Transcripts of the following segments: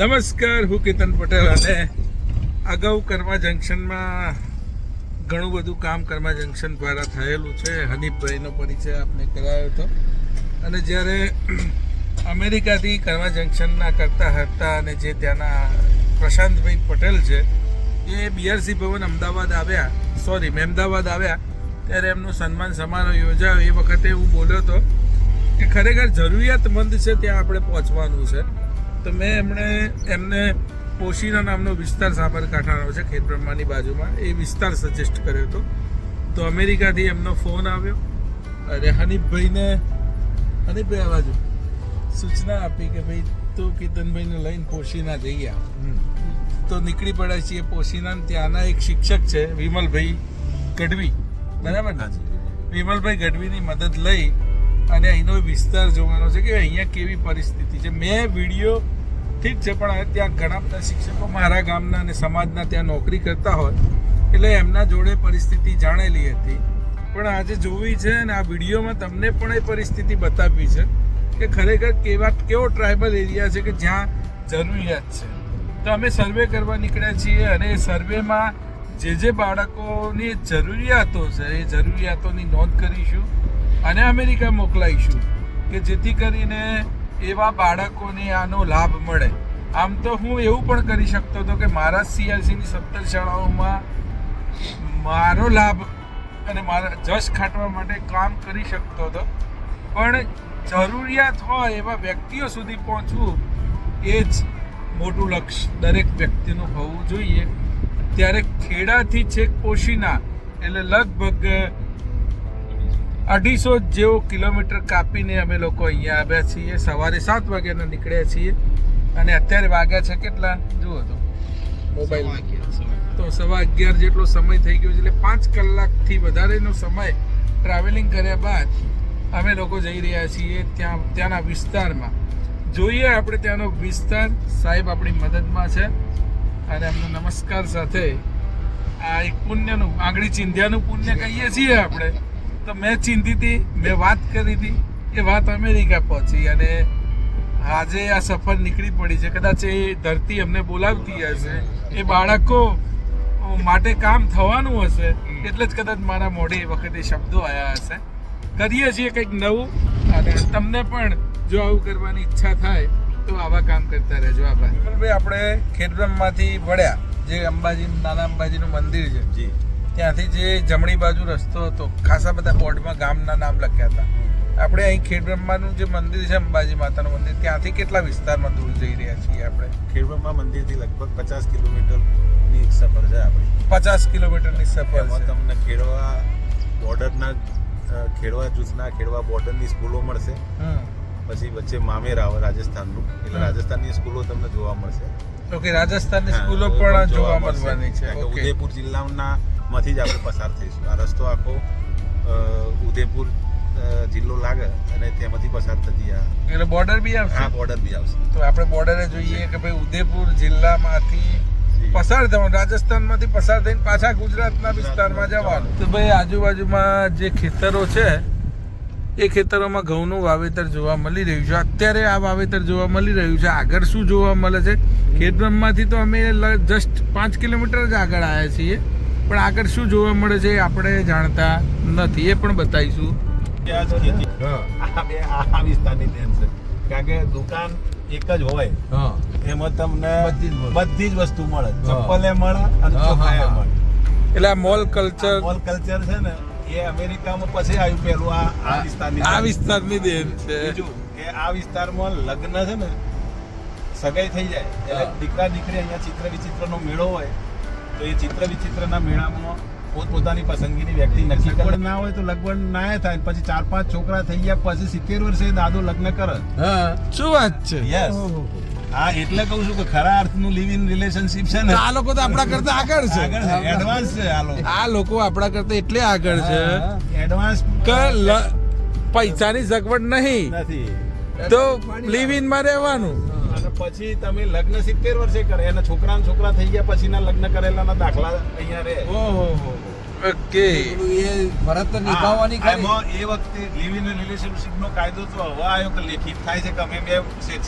નમસ્કાર, હું કેતન પટેલ અને અગાઉ કર્મા જંકશનમાં ઘણું બધું કામ કર્મા જંકશન દ્વારા થયેલું છે. હનીફભાઈનો પરિચય આપને કરાયો હતો. અને જ્યારે અમેરિકાથી કર્મા જંકશનના કરતા હતા અને જે ત્યાંના પ્રશાંતભાઈ પટેલ છે, એ બીઆરસી ભવન અમદાવાદ આવ્યા. સોરી મહેમદાવાદ આવ્યા. ત્યારે એમનું સન્માન સમારોહ યોજાયો. એ વખતે હું બોલ્યો હતો કે ખરેખર જરૂરિયાતમંદ છે ત્યાં આપણે પહોંચવાનું છે. તો મેં એમણે એમને પોશીના નામનો વિસ્તાર સાબરકાંઠાનો છે ખેતબ્રહ્માની બાજુમાં. એ વિસ્તાર સજેસ્ટ કર્યો હતો. તો અમેરિકાથી એમનો ફોન આવ્યો અને હનીફભાઈને હનીફભાઈ આ બાજુ સૂચના આપી કે ભાઈ તું કીર્તનભાઈને લઈને પોશીના જઈ તો નીકળી પડ્યા છીએ પોશીના. ત્યાંના એક શિક્ષક છે વિમલભાઈ ગઢવી. બરાબર ને? વિમલભાઈ ગઢવીની મદદ લઈ અને અહીંનો વિસ્તાર જોવાનો છે કે અહીંયા કેવી પરિસ્થિતિ છે. મેં વીડિયો ઠીક છે, પણ હવે ત્યાં ઘણા બધા શિક્ષકો મારા ગામના અને સમાજના ત્યાં નોકરી કરતા હોય, એટલે એમના જોડે પરિસ્થિતિ જાણેલી હતી. પણ આજે જોવી છે અને આ વિડીયોમાં તમને પણ એ પરિસ્થિતિ બતાવી છે કે ખરેખર કેવા કેવો ટ્રાઇબલ એરિયા છે કે જ્યાં જરૂરિયાત છે. તો અમે સર્વે કરવા નીકળ્યા છીએ અને એ સર્વેમાં જે જે બાળકોની જરૂરિયાતો છે, એ જરૂરિયાતોની નોંધ કરીશું અને અમેરિકા મોકલાઈશું કે જેથી કરીને એવા બાળકોને આનો લાભ મળે. આમ તો હું એવું પણ કરી શકતો હતો કે મારા સીઆરસીની સત્તર શાળાઓમાં મારો લાભ અને મારા જશ ખાટવા માટે કામ કરી શકતો હતો. પણ જરૂરિયાત હોય એવા વ્યક્તિઓ સુધી પહોંચવું એ જ મોટું લક્ષ્ય. દરેક વ્યક્તિનું હોવું જોઈએ. ત્યારે ખેડાથી છેક પોશીના એટલે લગભગ અઢીસો જેવો કિલોમીટર કાપીને અમે લોકો અહીંયા આવ્યા છીએ. સવારે સાત વાગ્યાના નીકળ્યા છીએ. અને અત્યારે વાગ્યા છે કેટલા? જુઓ તો. મોબાઈલ તો સવા અગિયાર જેટલો સમય થઈ ગયો છે એટલે પાંચ કલાકથી વધારેનો સમય ટ્રાવેલિંગ કર્યા બાદ અમે લોકો જઈ રહ્યા છીએ ત્યાં ત્યાંના વિસ્તારમાં. જોઈએ આપણે ત્યાંનો વિસ્તાર. સાહેબ આપણી મદદમાં છે. અને એમનો નમસ્કાર સાથે આ એક પુણ્યનું આંગળી ચિંધ્યાનું પુણ્ય કહીએ છીએ આપણે. તો મેં ચિંધી હતી મેં વાત કરી હતી એ વાત અમેરિકા પહોંચી અને આજે આ સફર નીકળી પડી છે. કદાચ એ ધરતી અમને બોલાવતી હશે એ બાળકો માટે કામ થવાનું હશે એટલે જ કદાચ મારા મોઢે એ વખતે શબ્દો આવ્યા હશે. કરીએ છીએ કંઈક નવું અને તમને પણ જો આવું કરવાની ઈચ્છા થાય તો આવા કામ કરતા રહેજો. આભાર. ભાઈ આપણે ખેડબ્રહ્મમાંથી વળ્યા જે અંબાજી નાના અંબાજીનું મંદિર છે. જી. ત્યાંથી જે જમણી બાજુ રસ્તો હતો ખાસા બધા બોર્ડમાં ગામના નામ લખ્યા હતા. આપણે અહીં ખેડબ્રહ્માનું જે મંદિર છે અંબાજી માતાનું મંદિર ત્યાંથી કેટલા વિસ્તારમાં દૂર જઈ રહ્યા છીએ આપણે? ખેડબ્રહ્મા મંદિરથી લગભગ પચાસ કિલોમીટરની સફર છે આપણી. પચાસ કિલોમીટરની સફર તમને ખેડવા બોર્ડરના ખેડવા જૂથના ખેડવા બોર્ડરની સ્કૂલો મળશે. પછી વચ્ચે મામેર આવે રાજસ્થાનનું. એટલે રાજસ્થાનની સ્કૂલો તમને જોવા મળશે. ઓકે રાજસ્થાનની સ્કૂલો પણ જોવા. મળવાની છે. ઉદયપુર જિલ્લાના માંથી જ આપણે પસાર થઈશું. આ રસ્તો આખો ઉદયપુર જિલ્લો લાગે અને તેમાંથી પસાર થતી આ એટલે બોર્ડર બી આવશે? હા બોર્ડર બી આવશે. તો આપણે બોર્ડરે જોઈએ કે ભાઈ ઉદયપુર જિલ્લામાંથી પસાર થવાનું રાજસ્થાનમાંથી પસાર થઈને પાછા ગુજરાતના વિસ્તારમાં જવાનું. તો ભાઈ આજુબાજુમાં જે ખેતરો છે એ ખેતરોમાં ઘઉંનું વાવેતર જોવા મળી રહ્યું છે. અત્યારે આ વાવેતર જોવા મળી રહ્યું છે. આગળ શું જોવા મળે છે? ખેતરમાંથી તો અમે જસ્ટ પાંચ કિલોમીટર જ આગળ આવ્યા છીએ. પણ આગળ શું જોવા મળે છે આપણે જાણતા નથી એ પણ બતાવીશું. આ જ આ બે આ વિસ્તારની દેન છે. કારણ કે દુકાન એક જ હોય. હા. એમાં તમને બધી જ વસ્તુ. મળે. ચપ્પલે મળે અને ચોખાએ. મળે. એટલે આ મોલ કલ્ચર મોલ કલ્ચર છે ને એ અમેરિકામાં પછી આવ્યું પેલું આ આ વિસ્તારની આ વિસ્તારની દેન છે. બીજું કે આ વિસ્તારમાં લગ્ન છે ને સગાઈ થઈ જાય. એટલે. દીકરા દીકરી અહીંયા ચિત્ર વિચિત્રનો મેળો હોય તો એ ચિત્ર વિચિત્રના મેળામાં પોતપોતાની પસંદગીની વ્યક્તિ નક્કી કરે. ના હોય તો લગભગ ના થાય. પછી ચાર પાંચ છોકરા થઈ ગયા પછી સિત્તેર વર્ષે દાદો લગ્ન કરે. શું વાત છે? યસ હા એટલે કહું છું કે ખરા અર્થનું લિવ ઇન રિલેશનશિપ છે ને. આ લોકો તો આપણા કરતા આગળ છે. આગળ છે. એડવાન્સ છે આ લોકો. આ લોકો આપણા કરતા એટલે આગળ છે. એડવાન્સ કે પૈસાની સગવડ નહીં. નથી. તો લિવ ઇનમાં રહેવાનું. પછી તમે લગ્ન સિત્તેર વર્ષે કરે એના છોકરા છોકરા થઈ ગયા પછીના લગ્ન કરેલાના દાખલા અહીંયા રહે. ઓહો ઓકે. એ ફરજ નિભાવવાની એમાં એ વખતે લિવ ઇન રિલેશનશિપ કાયદો તો હવે આવ્યો કે લેખિત થાય છે કે અમે બે છે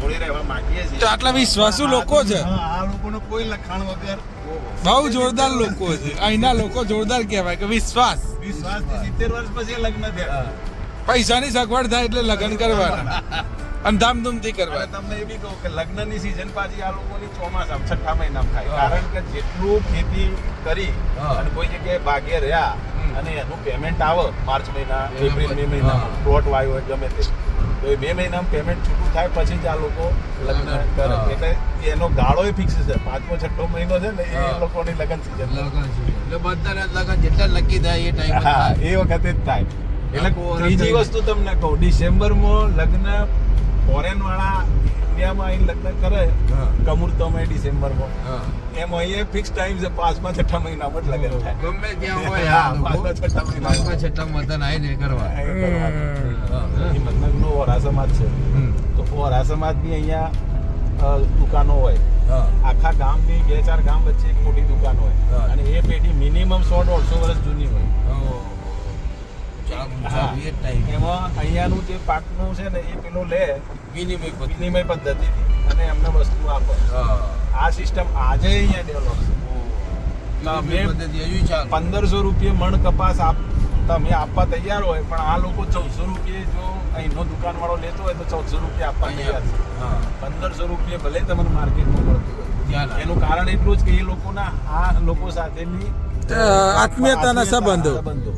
જોડે રહેવા માંગીએ છીએ. તો આટલા વિશ્વાસુ લોકો છે? હા, આ લોકોનો કોઈ લખાણ વગર બહુ જોરદાર લોકો છે. અહીંના લોકો જોરદાર કહેવાય કે વિશ્વાસ. વિશ્વાસ સિત્તેર વર્ષ પછી લગ્ન થયા. પૈસાની સગવડ થાય એટલે લગ્ન કરવાના. અને ધામધૂમથી કરવા. તમને એ બી કહું કે લગ્નની સિઝન પાછી આ લોકોની ચોમાસા છઠ્ઠા મહિનામાં થાય. કારણ કે જેટલું ખેતી કરી અને કોઈ જગ્યાએ ભાગ્ય રહ્યા અને એનું પેમેન્ટ આવે માર્ચ મહિના એપ્રિલ મે મહિનામાં. પ્લોટ વાયો હોય ગમે તે. તો એ બે મહિનામાં પેમેન્ટ છૂટું થાય પછી જ આ લોકો લગ્ન કરે. એટલે એનો ગાળો ફિક્સ છે. પાંચમો છઠ્ઠો મહિનો છે ને એ. લોકોની લગ્ન સિઝન. એટલે બધાને લગન જેટલા લકી થાય એ ટાઈમ એ વખતે જ થાય. એટલે ત્રીજી વસ્તુ તમને કહું ડિસેમ્બરમાં લગ્ન ફોરેન વાળા ઇન્ડિયામાં આવીને લગ્ન કરે. કમુરતોમાં ડિસેમ્બરમાં. એમ અહીંયા ફિક્સ ટાઈમ છે પાંચમા છઠ્ઠા મહિનામાં જ લગ્ન થાય. ગમે ત્યાં હોય હા, પાંચમા છઠ્ઠા મહિના પાંચમા છઠ્ઠા મતદાન આવીને કરવા. મતલબનો વરા સમાજ છે. તો વરા સમાજની અહીંયા દુકાનો હોય. આખા આખા ગામની બે ચાર ગામ વચ્ચે એક મોટી દુકાન હોય. અને એ પેઢી મિનિમમ સો દોઢસો વર્ષ જૂની હોય. એમાં અહીંયાનું જે પાકનું છે ને એ પેલું લે. વિનિમય વિનિમય પદ્ધતિથી. અને એમને વસ્તુ આપે. આ સિસ્ટમ આજે અહીંયા ડેવલપ છે. પંદરસો રૂપિયે મણ કપાસ આપ તમે આપવા તૈયાર હોય પણ આ લોકો ચૌદસો રૂપિયે જો અહીંનો દુકાન વાળો લેતો હોય તો ચૌદસો રૂપિયા આપવા તૈયાર છે. પંદરસો રૂપિયે ભલે તમને માર્કેટમાં મળતું હોય. એનું કારણ એટલું જ કે એ લોકોના આ લોકો સાથેની આત્મીયતાના સંબંધો. સંબંધો.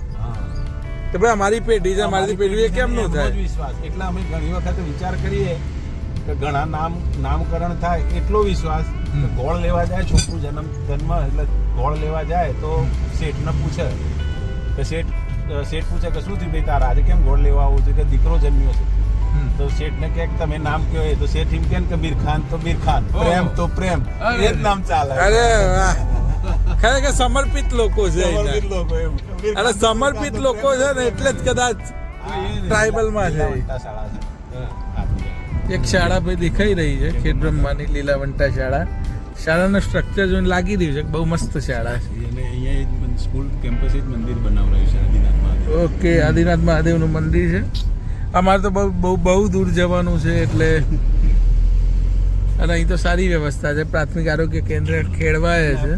કે ભાઈ અમારી પેઢી છે અમારી પેઢી કેમ નું થાય? વિશ્વાસ. એટલે અમે ઘણી વખત વિચાર કરીએ કે ઘણા નામ નામકરણ થાય એટલો વિશ્વાસ ગોળ લેવા જાય છોકરું જન્મ જન્મ એટલે ગોળ લેવા જાય તો શેઠને પૂછે. કે શેઠ શેઠ પૂછે કે શું થયું ભાઈ તારા? આજે કેમ ગોળ લેવા આવું છે કે દીકરો જન્મ્યો છે? તો શેઠને ને કે તમે નામ કયો તો શેઠ એમ કે ને કે મીરખાન તો મીર ખાન પ્રેમ તો પ્રેમ. એ જ નામ ચાલે. અરે વાહ. ખરેખર સમર્પિત લોકો છે અને સમર્પિત લોકો છે ને એટલે જ કદાચ ટ્રાઇબલમાં છે. એક શાળા ભાઈ દેખાઈ રહી છે ખેડ બ્રહ્માની લીલાવંટા શાળા. શાળાનું સ્ટ્રક્ચર જોઈને લાગી રહ્યું છે બહુ મસ્ત શાળા છે. અને અહીંયા સ્કૂલ કેમ્પસ જ મંદિર બનાવરાયું છે આદિનાથ મહાદેવ. ઓકે આદિનાથ મહાદેવનું મંદિર છે. અમારે તો બહુ બહુ બહુ દૂર જવાનું છે એટલે અને અહીં તો સારી વ્યવસ્થા છે. પ્રાથમિક આરોગ્ય કેન્દ્ર ખેડવાય છે.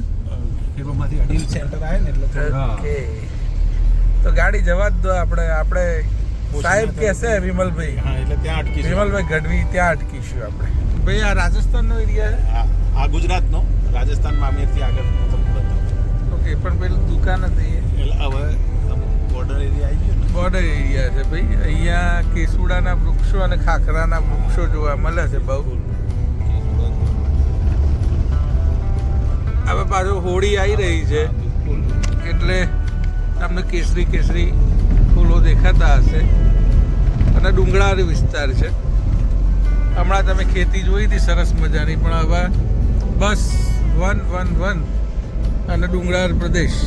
ખેડૂતમાંથી અડીલ સેન્ટર આવે ને એટલે ઓકે તો ગાડી જવા જ દો આપણે આપણે સાહેબ કહેશે વિમલભાઈ? હા એટલે ત્યાં અટકીશું. વિમલભાઈ ગઢવી ત્યાં અટકીશું આપણે. ભાઈ આ રાજસ્થાનનો એરિયા છે? હા, આ ગુજરાતનો. રાજસ્થાન મામેરથી આગળ તમને બતાવું. ઓકે પણ પેલું દુકાન હતી એટલે હવે બોર્ડર એરિયા આવી ગયો બોર્ડર એરિયા છે ભાઈ. અહીંયા કેસુડાના વૃક્ષો અને ખાખરાના વૃક્ષો જોવા મળે છે બહુ. હવે પાછું હોળી આવી રહી છે. એટલે તમને કેસરી કેસરી ફૂલો દેખાતા હશે. અને ડુંગરાળ વિસ્તાર છે. હમણાં તમે ખેતી જોઈ હતી, સરસ મજાની, પણ હવે બસ વન વન વન અને ડુંગરાળ પ્રદેશ.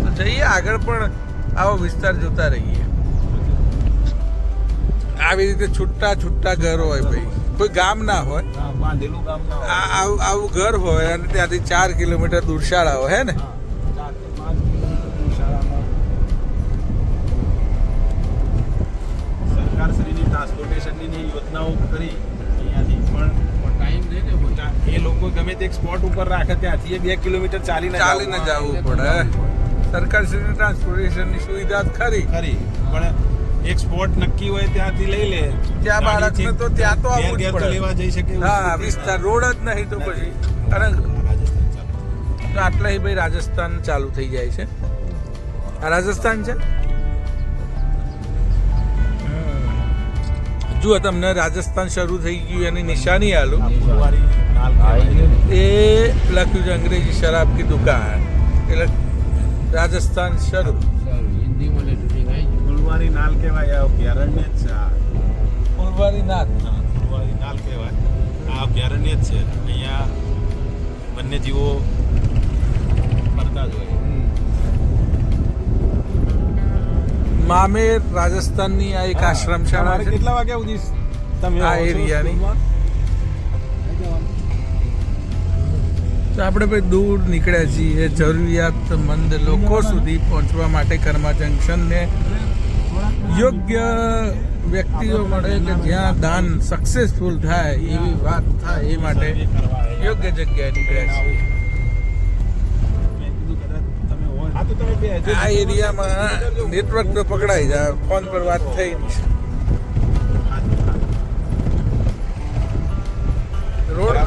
તો જઈએ આગળ પણ આવો વિસ્તાર જોતા રહીએ. આવી રીતે છૂટા છૂટા ઘર હોય ભાઈ. કોઈ ગામ ના હોય. આવું ઘર હોય અને ત્યાંથી ચાર કિલોમીટર દૂર શાળા હોય હે ને? સરકારશ્રીની ટ્રાન્સપોર્ટેશનની યોજનાઓ કરી અહીંયાથી. પણ ટાઈમ નહીં ને એ લોકો ગમે તે સ્પોટ ઉપર રાખે ત્યાંથી એ બે કિલોમીટર ચાલીને ચાલીને જવું પડે સરકાર શ્રીની ટ્રાન્સપોર્ટેશનની સુવિધા ખરી. ખરી. પણ એક સ્પોટ નક્કી હોય ત્યાંથી લઈ લે. ત્યાં બાળકને તો ત્યાં તો આવવું જ પડે. લેવા જઈ શકે હા વિસ્તાર રોડ જ નહીં તો પછી. અને તો આટલા ભાઈ રાજસ્થાન ચાલુ થઈ જાય છે. આ રાજસ્થાન છે? જુઓ તમને રાજસ્થાન શરૂ થઈ ગયું એની નિશાની આલું. એ લખ્યું છે અંગ્રેજી શરાબ કી દુકાન. એટલે રાજસ્થાન શરૂ. સારું, હિન્દીમાં ફુલવારી નાલ કહેવાય આ અભયારણ્ય જ છે આ. ફુલવારી હા, ફુલવારી નાલ કહેવાય. આ અભયારણ્ય જ છે. અહીંયા વન્યજીવો ફરતા જ હોય. મામેર રાજસ્થાનની આ એક આશ્રમ શાળા છે. કેટલા વાગ્યા સુધી તમે આ એરિયાની? તો આપણે ભાઈ દૂર નીકળ્યા છીએ. જરૂરિયાતમંદ લોકો સુધી પહોંચવા માટે કર્મા જંકશનને યોગ્ય વ્યક્તિઓ મળે કે જ્યાં દાન સક્સેસફુલ થાય એવી વાત થાય એ માટે. યોગ્ય જગ્યાએ નીકળ્યા છે મેં કીધું કદાચ તમે હોય. હા તો તમે બે હજુ આ એરિયામાં નેટવર્ક તો પકડાઈ જાય ફોન પર વાત થઈ રોડ.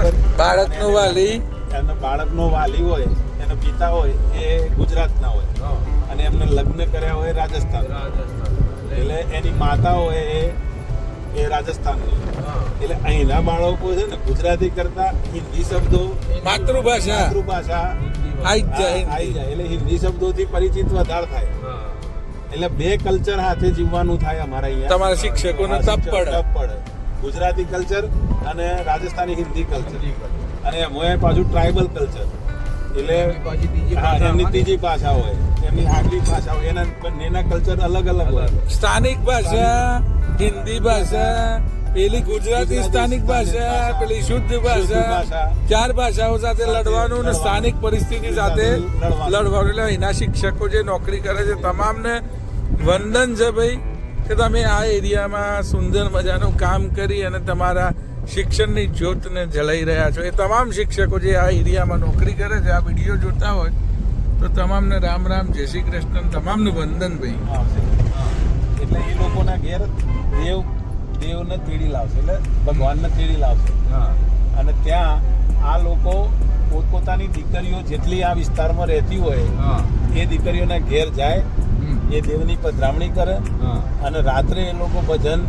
બાળકનો વાલી એનો બાળકનો વાલી હોય એનો પિતા હોય એ ગુજરાતના હોય અને એમને લગ્ન કર્યા હોય રાજસ્થાન એટલે એની માતાઓ હોય એ એ રાજસ્થાનની એટલે અહીંના બાળકો છે ને ગુજરાતી કરતા હિન્દી શબ્દો માતૃભાષા. માતૃભાષા આઈ જ જાય આવી જાય. એટલે હિન્દી શબ્દોથી પરિચિત વધારે થાય. એટલે બે કલ્ચર સાથે જીવવાનું થાય અમારા અહીંયા. તમારા શિક્ષકોને હા, તપ પડે. તપ પડે ગુજરાતી કલ્ચર અને રાજસ્થાની હિન્દી કલ્ચર. અને એમાં પાછું ટ્રાઇબલ કલ્ચર. એટલે હા એમની ત્રીજી ભાષા હોય. એમની આગલી ભાષા હોય એના બંનેના કલ્ચર અલગ અલગ હોય સ્થાનિક ભાષા હિન્દી ભાષા પેલી ગુજરાતી સ્થાનિક ભાષા પેલી શુદ્ધ ભાષા. ચાર ભાષાઓ સાથે લડવાનું અને સ્થાનિક પરિસ્થિતિ સાથે લડવાનું. લડવાનું એટલે અહીંના શિક્ષકો જે નોકરી કરે છે તમામને વંદન છે ભાઈ કે તમે આ એરિયામાં સુંદર મજાનું કામ કરી અને તમારા શિક્ષણની જ્યોતને જલાઈ રહ્યા છો એ તમામ શિક્ષકો જે આ એરિયામાં નોકરી કરે છે આ વીડિયો જોતા હોય તો તમામને રામ રામ જય શ્રી કૃષ્ણ તમામનું વંદન ભાઈ. એટલે એ લોકોના ઘેર દેવ દેવને તેડી લાવશે એટલે ભગવાનને તેડી લાવશે. અને ત્યાં આ લોકો પોતપોતાની દીકરીઓ જેટલી આ વિસ્તારમાં રહેતી હોય એ દીકરીઓના ઘેર જાય એ દેવની પધરામણી કરે અને રાત્રે એ લોકો ભજન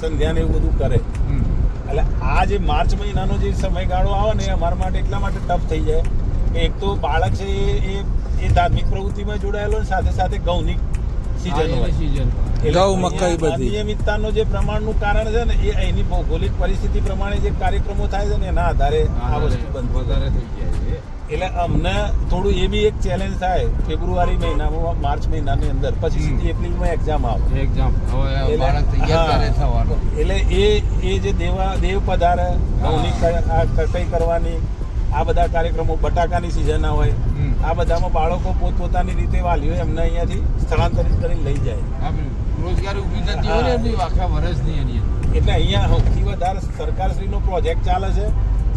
સંધ્યાને એવું બધું કરે. એટલે આ જે માર્ચ મહિનાનો જે સમયગાળો આવે ને એ અમારા માટે એટલા માટે ટફ થઈ જાય. કે એક તો બાળક છે એ એ એ ધાર્મિક પ્રવૃત્તિમાં જોડાયેલો ને સાથે સાથે ગૌની સિઝન હોય. સિઝન એટલે ઘઉં, મકાઈ બધી. નિયમિતતાનો જે પ્રમાણનું કારણ છે ને એ અહીંની ભૌગોલિક પરિસ્થિતિ પ્રમાણે જે કાર્યક્રમો થાય છે ને એના આધારે આ વસ્તુ બંધ વધારે થઈ જાય છે. એટલે અમને થોડું એ બી એક ચેલેન્જ થાય ફેબ્રુઆરી મહિનામાં માર્ચ મહિનાની અંદર પછી સીધી એપ્રિલમાં એક્ઝામ આવે. એક્ઝામ હવે એટલે- બાળક તૈયાર થવાનું? એટલે એ એ જે દેવા દેવ પધારે ઘઉંની આ કટાઈ કરવાની આ બધા કાર્યક્રમો બટાકાની સિઝનના હોય. આ બધામાં બાળકો પોતપોતાની રીતે વાલીઓ એમને અહીંયાથી સ્થળાંતરિત કરીને લઈ જાય. રોજગારી ઊભી થતી હોય એમની આખા વર્ષની એની એટલે અહીંયા સૌથી વધારે સરકારશ્રીનો પ્રોજેક્ટ ચાલે છે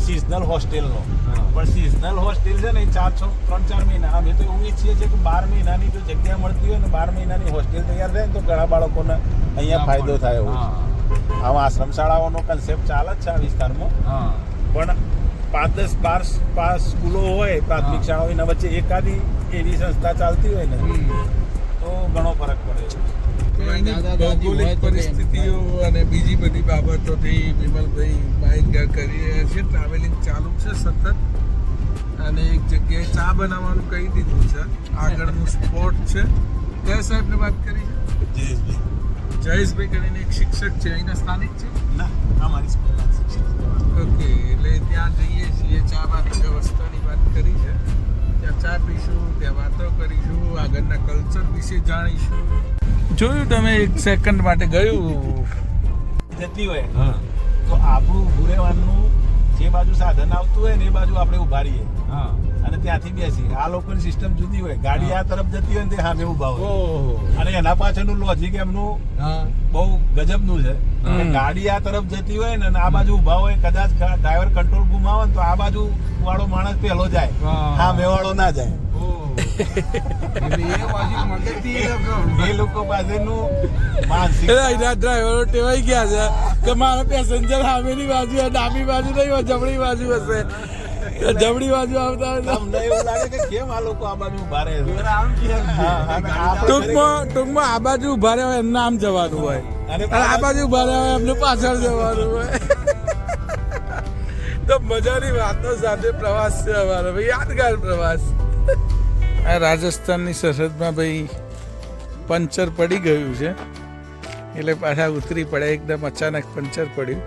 સિઝનલ હોસ્ટેલનો પણ સિઝનલ હોસ્ટેલ છે ને એ ચાર છ ત્રણ ચાર મહિના. અમે તો એવું ઈચ્છીએ છીએ કે બાર મહિનાની જો જગ્યા મળતી હોય ને બાર મહિનાની હોસ્ટેલ તૈયાર થાય ને તો ઘણા બાળકોને અહીંયા ફાયદો થાય એવો. આવા આશ્રમ શાળાઓનો કન્સેપ્ટ ચાલે જ છે આ વિસ્તારમાં. પણ પાંચ દસ બાર પાંચ સ્કૂલો હોય પ્રાથમિક. શાળાઓ એના વચ્ચે એકાદી એવી સંસ્થા ચાલતી હોય ને તો ઘણો ફરક પડે ભૌગોલિક પરિસ્થિતિઓ અને બીજી બધી બાબતોથી વિમલભાઈ માહિતગાર કરી રહ્યા છે. ટ્રાવેલિંગ ચાલુ છે સતત. અને એક જગ્યાએ ચા બનાવવાનું કહી દીધું છે. આગળનું સ્પોટ છે. કયા સાહેબને વાત કરી છે? જયેશભાઈ. જયેશભાઈ કરીને એક શિક્ષક છે. અહીંના સ્થાનિક છે? ના અમારી સ્કૂલના શિક્ષક ઓકે એટલે ત્યાં જઈએ છીએ ચા પાની વ્યવસ્થાની વાત કરી છે. ત્યાં ચા પીશું ત્યાં વાતો કરીશું આગળના કલ્ચર વિશે જાણીશું. જોયું તમે એક સેકન્ડ માટે ગયું? જતી હોય. તો આપણું ઊભું જે બાજુ સાધન આવતું હોય ને એ બાજુ આપણે ઊભા રહીએ હા. અને ત્યાંથી બેસી. આ લોકોની સિસ્ટમ જુદી હોય. ગાડી આ તરફ જતી હોય ને તે સામે ઊભા હોય. અને એના પાછળનું લોજિક એમનું બહુ ગજબનું છે. ગાડી આ તરફ જતી હોય ને આ બાજુ ઊભા હોય કદાચ ડ્રાઈવર કંટ્રોલ ગુમાવે ને તો આ બાજુ વાળો માણસ પહેલો જાય. હા. મેવાળો ના જાય. એ લોકો પાસેનું માનસિક ડ્રાઈવરો ટેવાઈ ગયા છે કે મારો પેસેન્જર સામેની બાજુ ડાબી બાજુ નહીં હોય જમણી બાજુ હશે. જમણી બાજુ આવતા હોય તમને એવું લાગે કે કેમ આ લોકો આ બાજુ ઊભા રહે ટૂંકમાં ટૂંકમાં આ બાજુ ઊભા રહ્યા હોય એમને આમ જવાનું હોય. અને આ બાજુ ઊભા રહ્યા હોય એમને પાછળ જવાનું હોય. તો મજાની વાતો સાથે પ્રવાસ છે અમારો. ભાઈ યાદગાર પ્રવાસ. આ રાજસ્થાનની સરહદમાં ભાઈ પંચર પડી ગયું છે. એટલે પાછા ઉતરી પડે એકદમ અચાનક પંચર પડ્યું.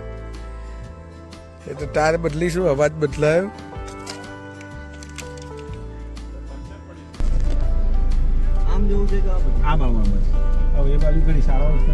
એટલે ટાયર બદલીશું અવાજ બદલાયો. આમ બાજુ આ બાજુ હવે એ બાજુ ઘણી શાળાઓ છે.